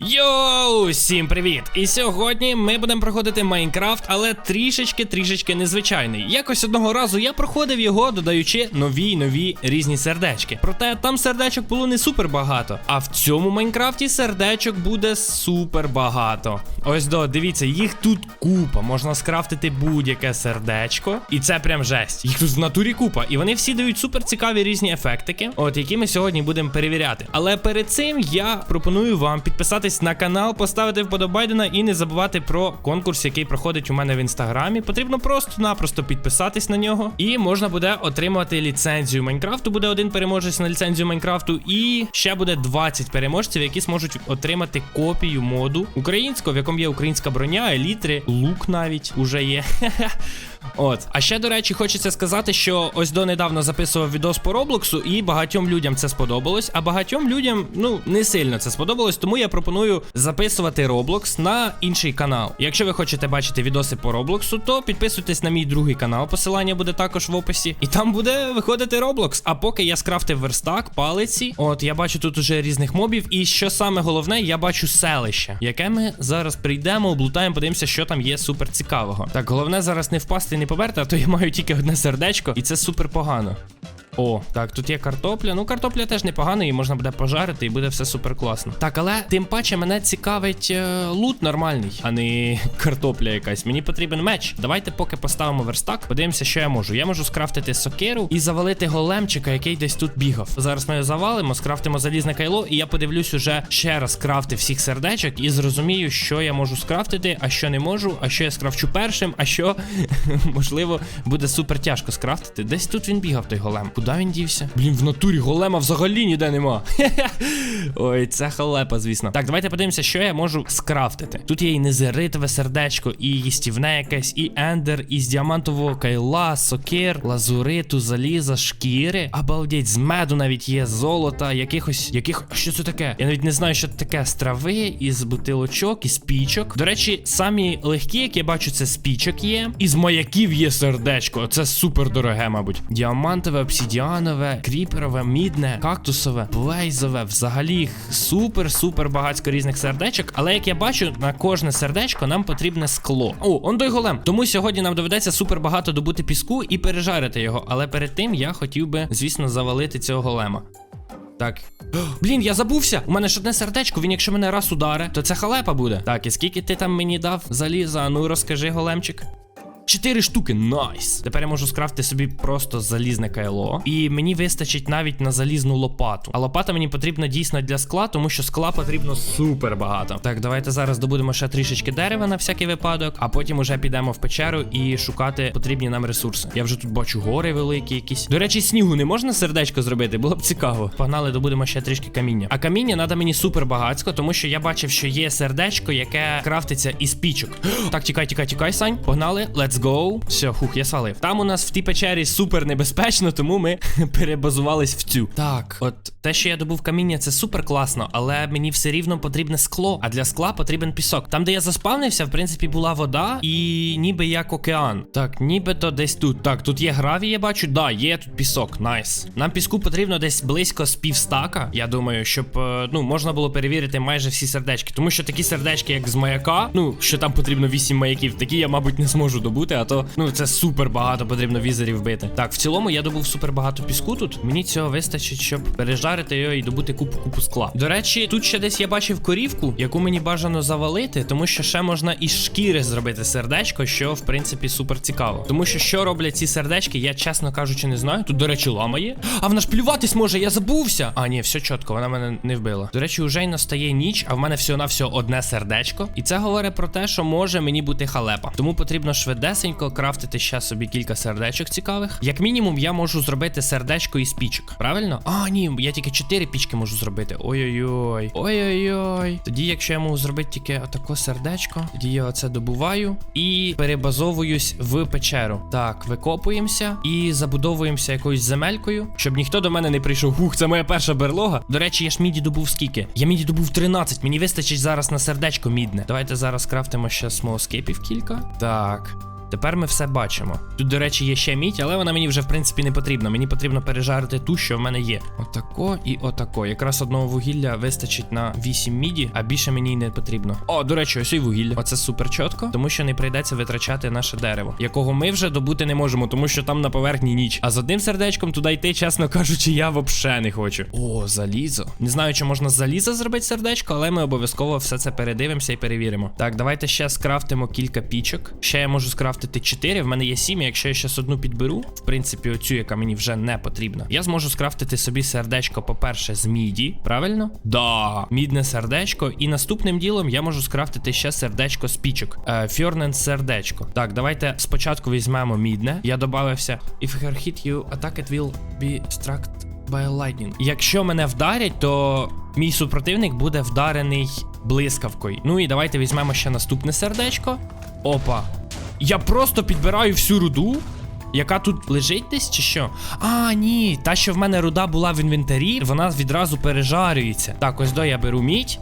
Йоу, всім привіт! І сьогодні ми будемо проходити Майнкрафт, але трішечки-трішечки незвичайний. Якось одного разу я проходив його, додаючи нові нові різні сердечки. Проте там сердечок було не супер багато. А в цьому Майнкрафті сердечок буде супер багато. Ось до, дивіться, їх тут купа. Можна скрафтити будь-яке сердечко. І це прям жесть. Їх тут в натурі купа. І вони всі дають супер цікаві різні ефектики, от які ми сьогодні будемо перевіряти. Але перед цим я пропоную вам підписатись на канал, поставити вподобайдена і не забувати про конкурс, який проходить у мене в інстаграмі. Потрібно просто-напросто підписатись на нього. І можна буде отримати ліцензію Майнкрафту. Буде один переможець на ліцензію Майнкрафту, і ще буде 20 переможців, які зможуть отримати копію моду українського, в якому є українська броня, елітри, лук навіть уже є. От. А ще, до речі, хочеться сказати, що ось донедавна записував відос по Роблоксу, і багатьом людям це сподобалось, а багатьом людям, ну, не сильно це сподобалось, тому я пропоную записувати Роблокс на інший канал. Якщо ви хочете бачити відоси по Роблоксу, то підписуйтесь на мій другий канал, посилання буде також в описі. І там буде виходити Роблокс. А поки я скрафтив верстак, палиці. От я бачу тут уже різних мобів. І що саме головне, я бачу селище, яке ми зараз прийдемо, облутаємо, подивимося, що там є супер цікавого. Так, головне зараз не впасти, не поверте, а то я маю тільки одне сердечко, і це супер погано. О, так, тут є картопля. Ну, картопля теж непогана, її можна буде пожарити, і буде все супер класно. Так, але тим паче мене цікавить е, лут нормальний, а не картопля якась. Мені потрібен меч. Давайте поки поставимо верстак, подивимося, що я можу. Я можу скрафтити сокиру і завалити големчика, який десь тут бігав. Зараз ми завалимо, скрафтимо залізне кайло, і я подивлюсь уже ще раз крафти всіх сердечок і зрозумію, що я можу скрафтити, а що не можу, а що я скрафчу першим, а що можливо буде супер тяжко скрафтити. Десь тут він бігав, той голем. Куди він дівся? Блін, в натурі голема взагалі ніде нема. Ой, це халепа, звісно. Так, давайте подивимося, що я можу скрафтити. Тут є і незеритове сердечко, і їстівне якесь, і ендер, і з діамантового кайла, сокир, лазуриту, заліза, шкіри. Обалдеть, з меду навіть є золота, якихось. яких. Що це таке? Я навіть не знаю, що це таке. З трави, із бутилочок, із пічок. До речі, самі легкі, як я бачу, це з пічок є. Із маяків є сердечко. Це супер дороге, мабуть. Діамантове, обсідіанове, кріперове, мідне, кактусове, блейзове. Взагалі супер-супер багатько різних сердечок. Але як я бачу, на кожне сердечко нам потрібне скло. О, он той голем. Тому сьогодні нам доведеться супер багато добути піску і пережарити його. Але перед тим я хотів би, звісно, завалити цього голема. Так. Блін, я забувся! У мене ж одне сердечко, він якщо мене раз ударе, то це халепа буде. Так, і скільки ти там мені дав заліза? Ну розкажи, големчик. Чотири штуки, найс. Тепер я можу скрафти собі просто залізне кайло. І мені вистачить навіть на залізну лопату. А лопата мені потрібна дійсно для скла, тому що скла потрібно супер багато. Так, давайте зараз добудемо ще трішечки дерева на всякий випадок, а потім уже підемо в печеру і шукати потрібні нам ресурси. Я вже тут бачу гори великі якісь. До речі, снігу не можна сердечко зробити, було б цікаво. Погнали, добудемо ще трішки каміння. А каміння треба мені супер багатсько, тому що я бачив, що є сердечко, яке крафтиться із пічок. Так, тікай, тікай, тікай, Сань. Погнали, let's go. Все, хух, я свалив. Там у нас в тій печері супер небезпечно, тому ми перебазувались в цю. Так, от те, що я добув каміння, це супер класно, але мені все рівно потрібне скло. А для скла потрібен пісок. Там, де я заспавнився, в принципі, була вода, і ніби як океан. Так, нібито десь тут. Так, тут є гравій, я бачу. Да, є тут пісок. Найс. Нам піску потрібно десь близько з півстака. Я думаю, щоб е, ну можна було перевірити майже всі сердечки. Тому що такі сердечки, як з маяка, ну що там потрібно 8 маяків, такі я, мабуть, не зможу добути, а то ну це супер багато потрібно візерів вбити. Так, в цілому я добув супер багато піску тут. Мені цього вистачить, щоб пережарити його і добути купу купу скла. До речі, тут ще десь я бачив корівку, яку мені бажано завалити, тому що ще можна із шкіри зробити сердечко, що в принципі супер цікаво. Тому що що роблять ці сердечки, я чесно кажучи, не знаю. Тут, до речі, лама є. А вона ж плюватись може, я забувся. А, ні, все чітко, вона мене не вбила. До речі, уже й настає ніч, а в мене всього на всього одне сердечко. І це говорить про те, що може мені бути халепа. Тому потрібно швидесенько крафтити ще собі кілька сердечок цікавих. Як мінімум, я можу зробити сердечко із пічок. Правильно? А, ні, я тільки чотири пічки можу зробити. Ой-ой-ой. Ой-ой-ой. Тоді, якщо я можу зробити тільки отако сердечко, тоді я оце добуваю і перебазовуюсь в печеру. Так, викопуємося і забудовуємося якоюсь земелькою, щоб ніхто до мене не прийшов. Хух, це моя перша берлога. До речі, я ж міді добув скільки? Я міді добув 13. Мені вистачить зараз на сердечко мідне. Давайте зараз крафтимо ще смолоскипів кілька. Так. Тепер ми все бачимо. Тут, до речі, є ще мідь, але вона мені вже в принципі не потрібна. Мені потрібно пережарити ту, що в мене є. Отако і отако. Якраз одного вугілля вистачить на 8 міді, а більше мені й не потрібно. О, до речі, ось і вугілля. Оце супер чітко, тому що не прийдеться витрачати наше дерево, якого ми вже добути не можемо, тому що там на поверхні ніч. А з одним сердечком туди йти, чесно кажучи, я вообще не хочу. О, залізо. Не знаю, чи можна з заліза зробити сердечко, але ми обов'язково все це передивимося і перевіримо. Так, давайте ще скрафтимо кілька пічок. Ще я можу скрафтити 4, в мене є 7, якщо я щас одну підберу, в принципі, оцю, яка мені вже не потрібна. Я зможу скрафтити собі сердечко, по-перше, з міді, правильно? Да, мідне сердечко. І наступним ділом я можу скрафтити ще сердечко з пічок. Е, Фьорнен сердечко. Так, давайте спочатку візьмемо мідне. Я додався. If her hit you, attack it will be struck by lightning. Якщо мене вдарять, то мій супротивник буде вдарений блискавкою. Ну і давайте візьмемо ще наступне сердечко. Опа. Я просто підбираю всю руду. Яка тут лежить десь чи що? А, ні, та, що в мене руда була в інвентарі, вона відразу пережарюється. Так, ось до я беру мідь.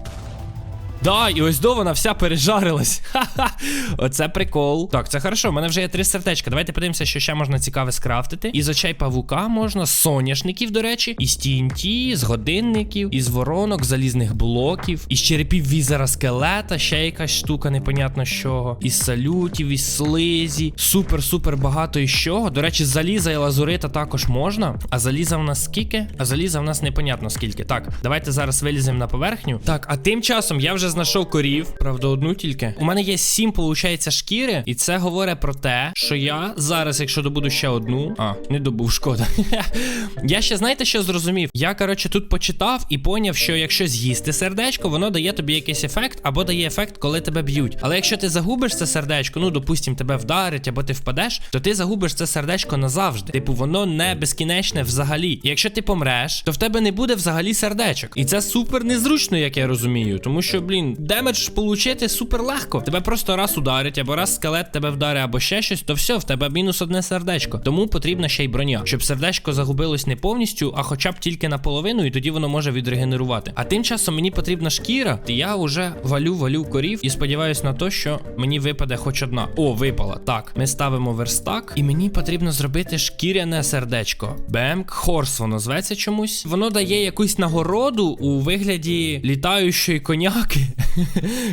Да, і ось до вона вся пережарилась. Ха-ха. Оце прикол. Так, це хорошо. У мене вже є три сердечка. Давайте подивимося, що ще можна цікаве скрафтити. Із очей павука можна, з соняшників, до речі, із TNT, з годинників, із воронок, залізних блоків, із черепів візера скелета, ще якась штука, непонятно з чого. Із салютів, із слизі. Супер-супер багато із чого. До речі, заліза і лазурита також можна. А заліза в нас скільки? А заліза в нас непонятно скільки. Так, давайте зараз виліземо на поверхню. Так, а тим часом я вже знайшов корів, правда, одну тільки. У мене є сім, получається, шкіри, і це говорить про те, що я зараз, якщо добуду ще одну. А, не добув, шкода. я ще знаєте, що зрозумів? Я, коротше, тут почитав і поняв, що якщо з'їсти сердечко, воно дає тобі якийсь ефект, або дає ефект, коли тебе б'ють. Але якщо ти загубиш це сердечко, ну допустим, тебе вдарить, або ти впадеш, то ти загубиш це сердечко назавжди. Типу, воно не безкінечне взагалі. І якщо ти помреш, то в тебе не буде взагалі сердечок. І це супер незручно, як я розумію. Тому що, блін, демедж получити супер легко. Тебе просто раз ударять, або раз скелет тебе вдарить, або ще щось, то все, в тебе мінус одне сердечко. Тому потрібна ще й броня, щоб сердечко загубилось не повністю, а хоча б тільки наполовину, і тоді воно може відрегенерувати. А тим часом мені потрібна шкіра, і я вже валю, валю корів і сподіваюся на те, що мені випаде хоч одна. О, випала. Так, ми ставимо верстак, і мені потрібно зробити шкіряне сердечко. Бемк Хорс, воно зветься чомусь. Воно дає якусь нагороду у вигляді літаючої коняки.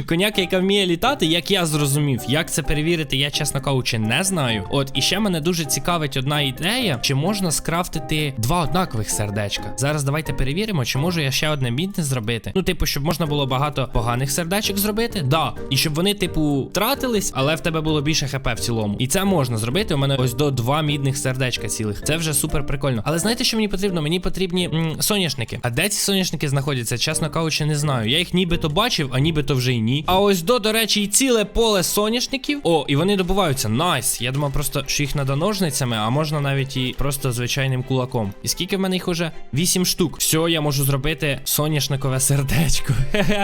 Коняка, яка вміє літати, як я зрозумів. Як це перевірити, я, чесно кажучи, не знаю. От, і ще мене дуже цікавить одна ідея, чи можна скрафтити два однакових сердечка. Зараз давайте перевіримо, чи можу я ще одне мідне зробити. Ну, типу, щоб можна було багато поганих сердечок зробити. Да. І щоб вони, типу, тратились, але в тебе було більше хп в цілому. І це можна зробити. У мене ось до два мідних сердечка цілих. Це вже супер прикольно. Але знаєте, що мені потрібно? Мені потрібні м, соняшники. А де ці соняшники знаходяться? Чесно кажучи, не знаю. Я їх нібито бачив, а нібито вже й ні. А ось до, до речі, і ціле поле соняшників. О, і вони добуваються. Найс. Я думав просто, що їх треба ножницями, а можна навіть і просто звичайним кулаком. І скільки в мене їх уже? Вісім штук. Все, я можу зробити соняшникове сердечко.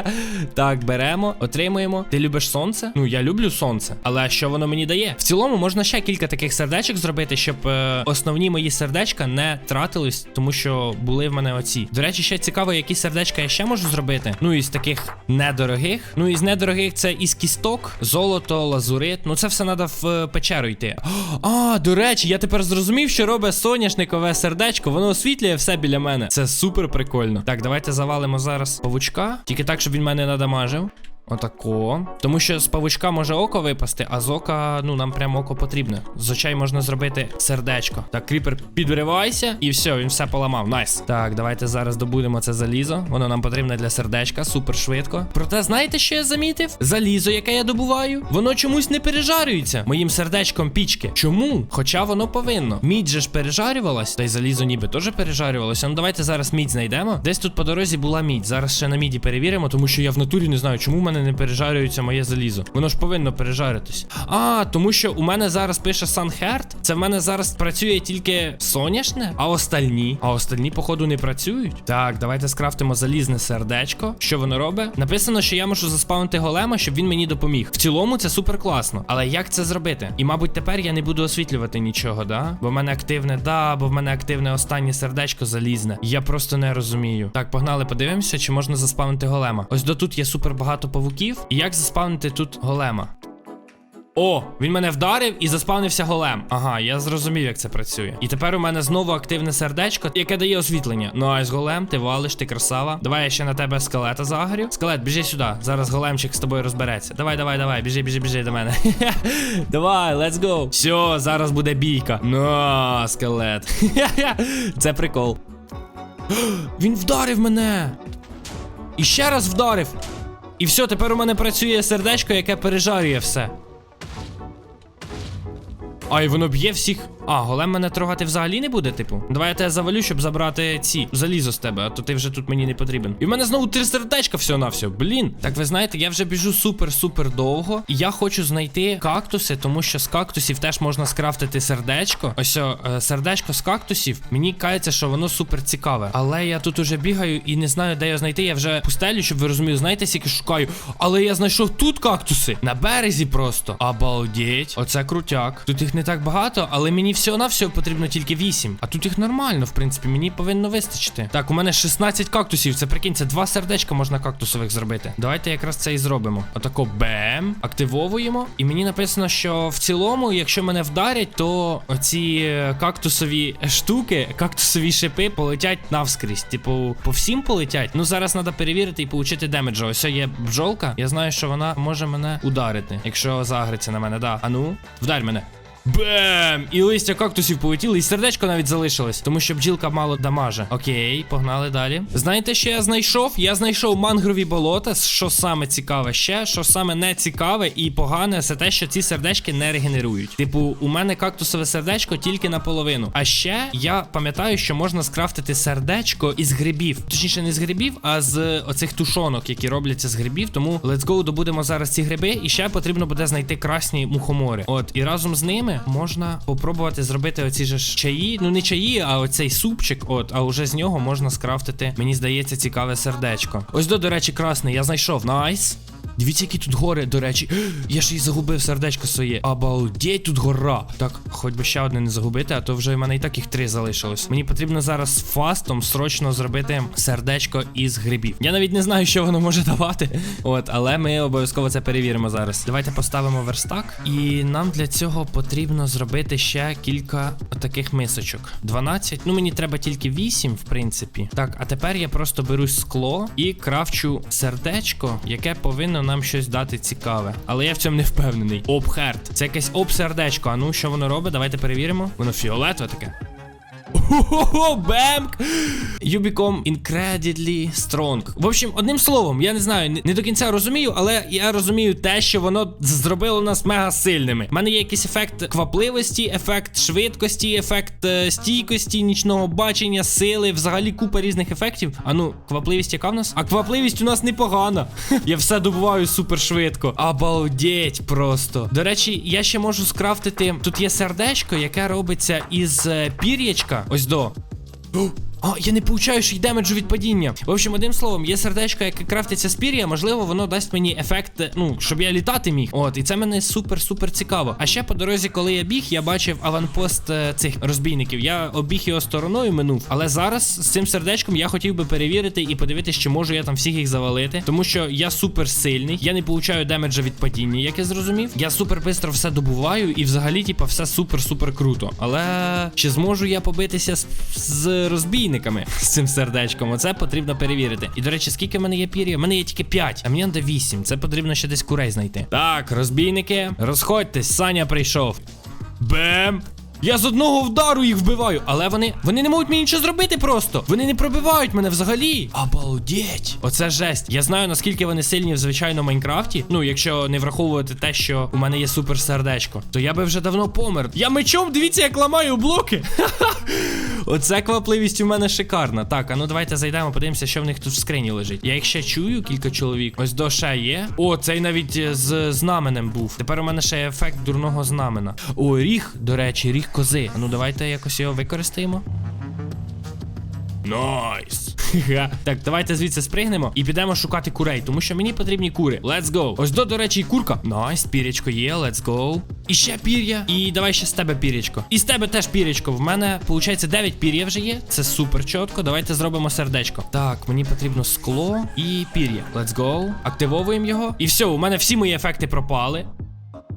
так, беремо, отримуємо. Ти любиш сонце? Ну, я люблю сонце. Але що воно мені дає? В цілому можна ще кілька таких сердечок зробити, щоб е, основні мої сердечка не тратились, тому що були в мене оці. До речі, ще цікаво, які сердечка я ще можу зробити. Ну, із таких недорогих. Ну, із недорогих це із кісток, золото, лазурит. Ну, це все треба в е, печеру йти. А, до речі, я тепер зрозумів, що робить соняшникове сердечко. Воно освітлює все біля мене. Це супер прикольно. Так, давайте завалимо зараз павучка. Тільки так, щоб він мене надамажив. Отако. Тому що з павучка може око випасти, а з ока, ну, нам прямо око потрібне. З можна зробити сердечко. Так, кріпер, підривайся, і все, він все поламав. Найс. Так, давайте зараз добудемо це залізо. Воно нам потрібне для сердечка, супер швидко. Проте, знаєте, що я замітив? Залізо, яке я добуваю, воно чомусь не пережарюється моїм сердечком пічки. Чому? Хоча воно повинно. Мідь же ж пережарювалась, та й залізо ніби теж пережарювалося. Ну давайте зараз мідь знайдемо. Десь тут по дорозі була мідь. Зараз ще на міді перевіримо, тому що я в натурі не знаю, чому в мене не пережарюється моє залізо. Воно ж повинно пережаритись. А, тому що у мене зараз пише Sunheart. Це в мене зараз працює тільки соняшне, а остальні. А остальні, походу, не працюють. Так, давайте скрафтимо залізне сердечко. Що воно робить? Написано, що я можу заспавнити голема, щоб він мені допоміг. В цілому це супер класно. Але як це зробити? І, мабуть, тепер я не буду освітлювати нічого, да? Бо в мене активне, да, бо в мене активне останнє сердечко залізне. Я просто не розумію. Так, погнали, подивимося, чи можна заспавнити голема. Ось до тут є супер багато павуків. І як заспавнити тут голема? О, він мене вдарив і заспавнився голем. Ага, я зрозумів, як це працює. І тепер у мене знову активне сердечко, яке дає освітлення. Найс, голем, ти валиш, ти красава. Давай я ще на тебе скелета загорю. Скелет, біжи сюди. Зараз големчик з тобою розбереться. Давай, давай, давай, біжи, біжи, біжи до мене. давай, let's go. Все, зараз буде бійка. На, скелет. це прикол. Він вдарив мене. І ще раз вдарив. І все, тепер у мене працює сердечко, яке пережарює все. А, і воно б'є всіх. А, голем мене трогати взагалі не буде, типу. Давай я тебе завалю, щоб забрати ці залізо з тебе, а то ти вже тут мені не потрібен. І в мене знову три сердечка всього на все. Блін. Так ви знаєте, я вже біжу супер-супер довго. І я хочу знайти кактуси, тому що з кактусів теж можна скрафтити сердечко. Ось о, е, сердечко з кактусів. Мені кається, що воно супер цікаве. Але я тут уже бігаю і не знаю, де його знайти. Я вже пустелю, щоб ви розуміли, знаєте, скільки шукаю. Але я знайшов тут кактуси. На березі просто. Обалдеть. Оце крутяк. Тут їх не так багато, але мені всього на всього потрібно тільки 8. А тут їх нормально, в принципі, мені повинно вистачити. Так, у мене 16 кактусів. Це прикинь, це два сердечка можна кактусових зробити. Давайте якраз це і зробимо. Отако бем. Активовуємо. І мені написано, що в цілому, якщо мене вдарять, то оці е, кактусові штуки, кактусові шипи полетять навскрізь. Типу, по всім полетять. Ну зараз треба перевірити і получити демеджа. Ось є бджолка. Я знаю, що вона може мене ударити, якщо загриться на мене. Да. А ну, вдарь мене. Бем! І листя кактусів полетіли, і сердечко навіть залишилось, тому що бджілка мало дамаже. Окей, погнали далі. Знаєте, що я знайшов? Я знайшов мангрові болота. Що саме цікаве ще, що саме не цікаве і погане, це те, що ці сердечки не регенерують. Типу, у мене кактусове сердечко тільки наполовину. А ще я пам'ятаю, що можна скрафтити сердечко із грибів. Точніше, не з грибів, а з оцих тушонок, які робляться з грибів. Тому let's go, добудемо зараз ці гриби. І ще потрібно буде знайти красні мухомори. От, і разом з ними можна попробувати зробити оці ж чаї. Ну не чаї, а оцей супчик. От, а уже з нього можна скрафтити, мені здається, цікаве сердечко. Ось до, до речі, красний, я знайшов. Найс. Дивіться, які тут гори, до речі. Я ж і загубив сердечко своє. Обалдеть, тут гора. Так, хоч би ще одне не загубити, а то вже в мене і так їх три залишилось. Мені потрібно зараз фастом срочно зробити сердечко із грибів. Я навіть не знаю, що воно може давати. От, але ми обов'язково це перевіримо зараз. Давайте поставимо верстак. І нам для цього потрібно зробити ще кілька таких мисочок. 12. Ну, мені треба тільки 8, в принципі. Так, а тепер я просто беру скло і крафчу сердечко, яке повинно нам щось дати цікаве. Але я в цьому не впевнений. Обхерт. Це якесь обсердечко. А ну що воно робить? Давайте перевіримо. Воно фіолетове таке. Ого, бемк! You become incredibly strong. В общем, одним словом, я не знаю, не, не до кінця розумію, але я розумію те, що воно зробило нас мега сильними. У мене є якийсь ефект квапливості, ефект швидкості, ефект е, стійкості, нічного бачення, сили, взагалі купа різних ефектів. А ну, квапливість яка в нас? А квапливість у нас непогана. Я все добуваю супер швидко. Обалдеть просто. До речі, я ще можу скрафтити. Тут є сердечко, яке робиться із е, пір'ячка. Ось до. О, я не получаю ще й демеджу від падіння. В общем, одним словом, є сердечко, яке крафтиться з пір'я, можливо, воно дасть мені ефект, е, ну, щоб я літати міг. От, і це мене супер-супер цікаво. А ще по дорозі, коли я біг, я бачив аванпост е, цих розбійників. Я обіг його стороною минув. Але зараз з цим сердечком я хотів би перевірити і подивитися, чи можу я там всіх їх завалити. Тому що я супер сильний, я не получаю демеджа від падіння, як я зрозумів. Я супер бистро все добуваю, і взагалі, типа, все супер-супер круто. Але чи зможу я побитися з, з розбійниками з цим сердечком? Оце потрібно перевірити. І до речі, скільки в мене є пір'я? У мене є тільки 5, а мені треба 8. Це потрібно ще десь курей знайти. Так, розбійники, розходьтесь, Саня прийшов. Бем! Я з одного вдару їх вбиваю, але вони вони не можуть мені нічого зробити просто. Вони не пробивають мене взагалі. Обалдеть. Оце жесть. Я знаю наскільки вони сильні в звичайному Майнкрафті. Ну, якщо не враховувати те, що у мене є супер сердечко, то я би вже давно помер. Я мечом, дивіться, як ламаю блоки. Оце квапливість у мене шикарна. Так, а ну давайте зайдемо, подивимося, що в них тут в скрині лежить. Я їх ще чую, кілька чоловік. Ось доша є. О, цей навіть е, з знаменем був. Тепер у мене ще ефект дурного знамена. О, ріг, до речі, ріг кози. А ну давайте якось його використаємо. Найс. Так, давайте звідси спригнемо і підемо шукати курей, тому що мені потрібні кури. Let's go. Ось до, до речі, і курка. Найс, пірячко є, let's go. І ще пір'я. І давай ще з тебе пірячко. І з тебе теж пірячко. В мене, виходить, 9 пір'я вже є. Це супер чітко. Давайте зробимо сердечко. Так, мені потрібно скло і пір'я. Let's go. Активовуємо його. І все, у мене всі мої ефекти пропали.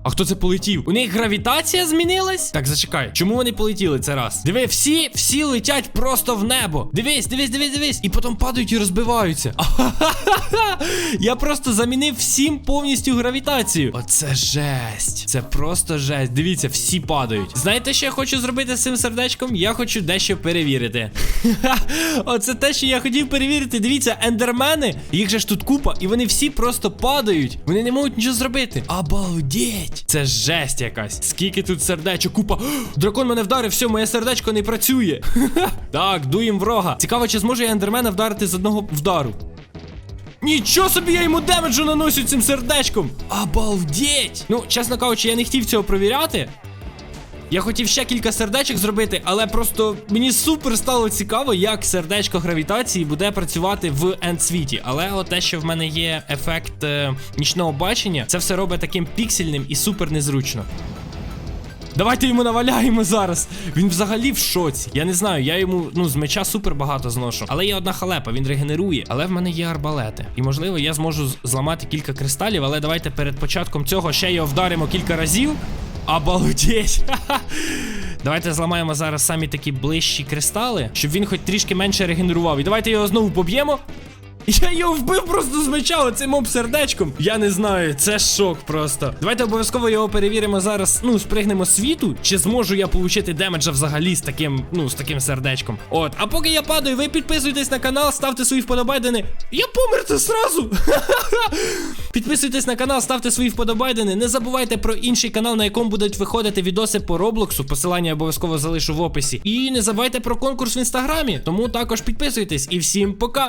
А хто це полетів? У них гравітація змінилась? Так, зачекай. Чому вони полетіли це раз? Диви, всі, всі летять просто в небо. Дивись, дивись, дивись, дивись. І потім падають і розбиваються. Я просто замінив всім повністю гравітацію. Оце жесть. Це просто жесть. Дивіться, всі падають. Знаєте, що я хочу зробити з цим сердечком? Я хочу дещо перевірити. Оце те, що я хотів перевірити. Дивіться, ендермени, їх же ж тут купа, і вони всі просто падають. Вони не можуть нічого зробити. Обалдеть! Це жесть якась. Скільки тут сердечок, купа. Дракон мене вдарив, все, моє сердечко не працює. так, дуєм врага. Цікаво, чи зможе я ендермена вдарити з одного вдару. Нічого собі я йому демеджу наносю цим сердечком. Обалдеть! Ну, чесно кажучи, я не хотів цього провіряти. Я хотів ще кілька сердечок зробити, але просто мені супер стало цікаво, як сердечко гравітації буде працювати в ендсвіті. Але от те, що в мене є ефект е, нічного бачення, це все робить таким піксельним і супер незручно. Давайте йому наваляємо зараз. Він взагалі в шоці. Я не знаю, я йому ну з меча супер багато зношу. Але є одна халепа, він регенерує. Але в мене є арбалети. І можливо я зможу зламати кілька кристалів. Але давайте перед початком цього ще його вдаримо кілька разів. Обалдеть! Давайте зламаємо зараз самі такі ближчі кристали, щоб він хоч трішки менше регенерував. І давайте його знову поб'ємо. Я його вбив просто з меча оцим об сердечком. Я не знаю, це шок просто. Давайте обов'язково його перевіримо зараз. Ну, спригнемо світу. Чи зможу я получити демеджа взагалі з таким, ну, з таким сердечком. От, а поки я падаю, ви підписуйтесь на канал, ставте свої вподобайдени. Я помер це сразу. Підписуйтесь на канал, ставте свої вподобайдени. Не забувайте про інший канал, на якому будуть виходити відоси по Роблоксу. Посилання обов'язково залишу в описі. І не забувайте про конкурс в інстаграмі. Тому також підписуйтесь. І всім пока!